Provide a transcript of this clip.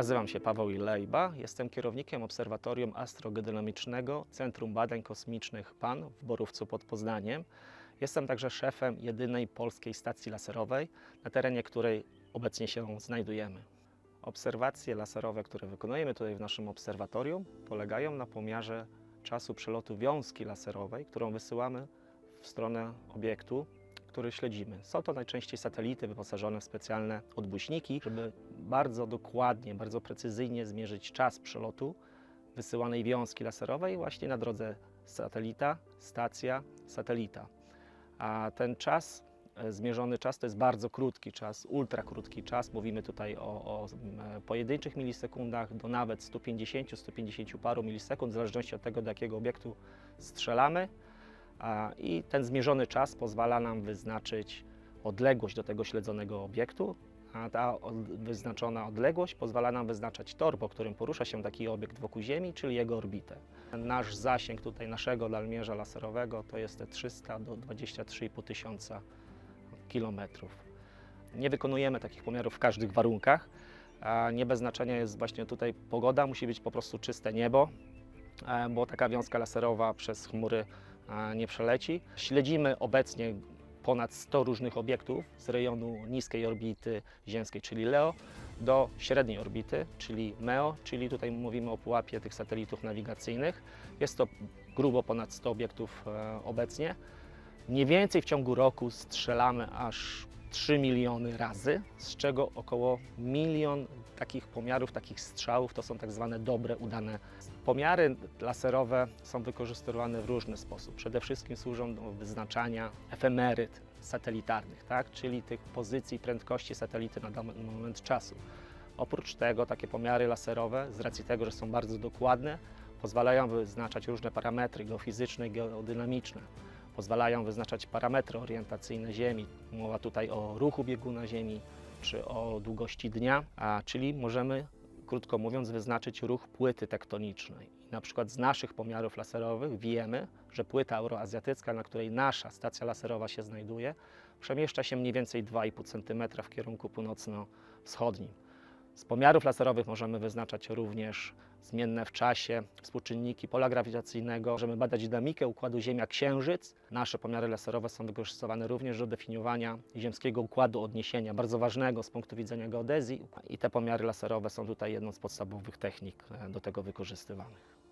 Nazywam się Paweł Ilejba, jestem kierownikiem Obserwatorium Astrogeodynamicznego Centrum Badań Kosmicznych PAN w Borówcu pod Poznaniem. Jestem także szefem jedynej polskiej stacji laserowej, na terenie której obecnie się znajdujemy. Obserwacje laserowe, które wykonujemy tutaj w naszym obserwatorium, polegają na pomiarze czasu przelotu wiązki laserowej, którą wysyłamy w stronę obiektu, który śledzimy. Są to najczęściej satelity wyposażone w specjalne odbłyśniki, żeby bardzo dokładnie, bardzo precyzyjnie zmierzyć czas przelotu wysyłanej wiązki laserowej właśnie na drodze satelita, stacja, satelita. A ten czas, e, zmierzony czas to jest bardzo krótki czas, ultra krótki czas. Mówimy tutaj o, o m, pojedynczych milisekundach do nawet 150, 150 paru milisekund, w zależności od tego, do jakiego obiektu strzelamy. I ten zmierzony czas pozwala nam wyznaczyć odległość do tego śledzonego obiektu, a ta wyznaczona odległość pozwala nam wyznaczać tor, po którym porusza się taki obiekt wokół Ziemi, czyli jego orbitę. Nasz zasięg tutaj naszego lalmierza laserowego to jest te 300 do 23,5 tysiąca kilometrów. Nie wykonujemy takich pomiarów w każdych warunkach. Nie bez znaczenia jest właśnie tutaj pogoda, musi być po prostu czyste niebo, e, bo taka wiązka laserowa przez chmury nie przeleci. Śledzimy obecnie ponad 100 różnych obiektów z rejonu niskiej orbity ziemskiej, czyli LEO, do średniej orbity, czyli MEO, czyli tutaj mówimy o pułapie tych satelitów nawigacyjnych. Jest to grubo ponad 100 obiektów e, obecnie. Mniej więcej w ciągu roku strzelamy aż 3 miliony razy, z czego około milion takich pomiarów, takich strzałów to są tak zwane dobre, udane. Pomiary laserowe są wykorzystywane w różny sposób. Przede wszystkim służą do wyznaczania efemeryt satelitarnych, tak? czyli tych pozycji prędkości satelity na dany moment czasu. Oprócz tego takie pomiary laserowe, z racji tego, że są bardzo dokładne, pozwalają wyznaczać różne parametry geofizyczne i geodynamiczne pozwalają wyznaczać parametry orientacyjne Ziemi. Mowa tutaj o ruchu bieguna Ziemi czy o długości dnia, a czyli możemy, krótko mówiąc, wyznaczyć ruch płyty tektonicznej. Na przykład z naszych pomiarów laserowych wiemy, że płyta euroazjatycka, na której nasza stacja laserowa się znajduje, przemieszcza się mniej więcej 2,5 cm w kierunku północno-wschodnim. Z pomiarów laserowych możemy wyznaczać również zmienne w czasie współczynniki pola grawitacyjnego. Możemy badać dynamikę układu Ziemia-Księżyc. Nasze pomiary laserowe są wykorzystywane również do definiowania ziemskiego układu odniesienia, bardzo ważnego z punktu widzenia geodezji. I te pomiary laserowe są tutaj jedną z podstawowych technik e, do tego wykorzystywanych.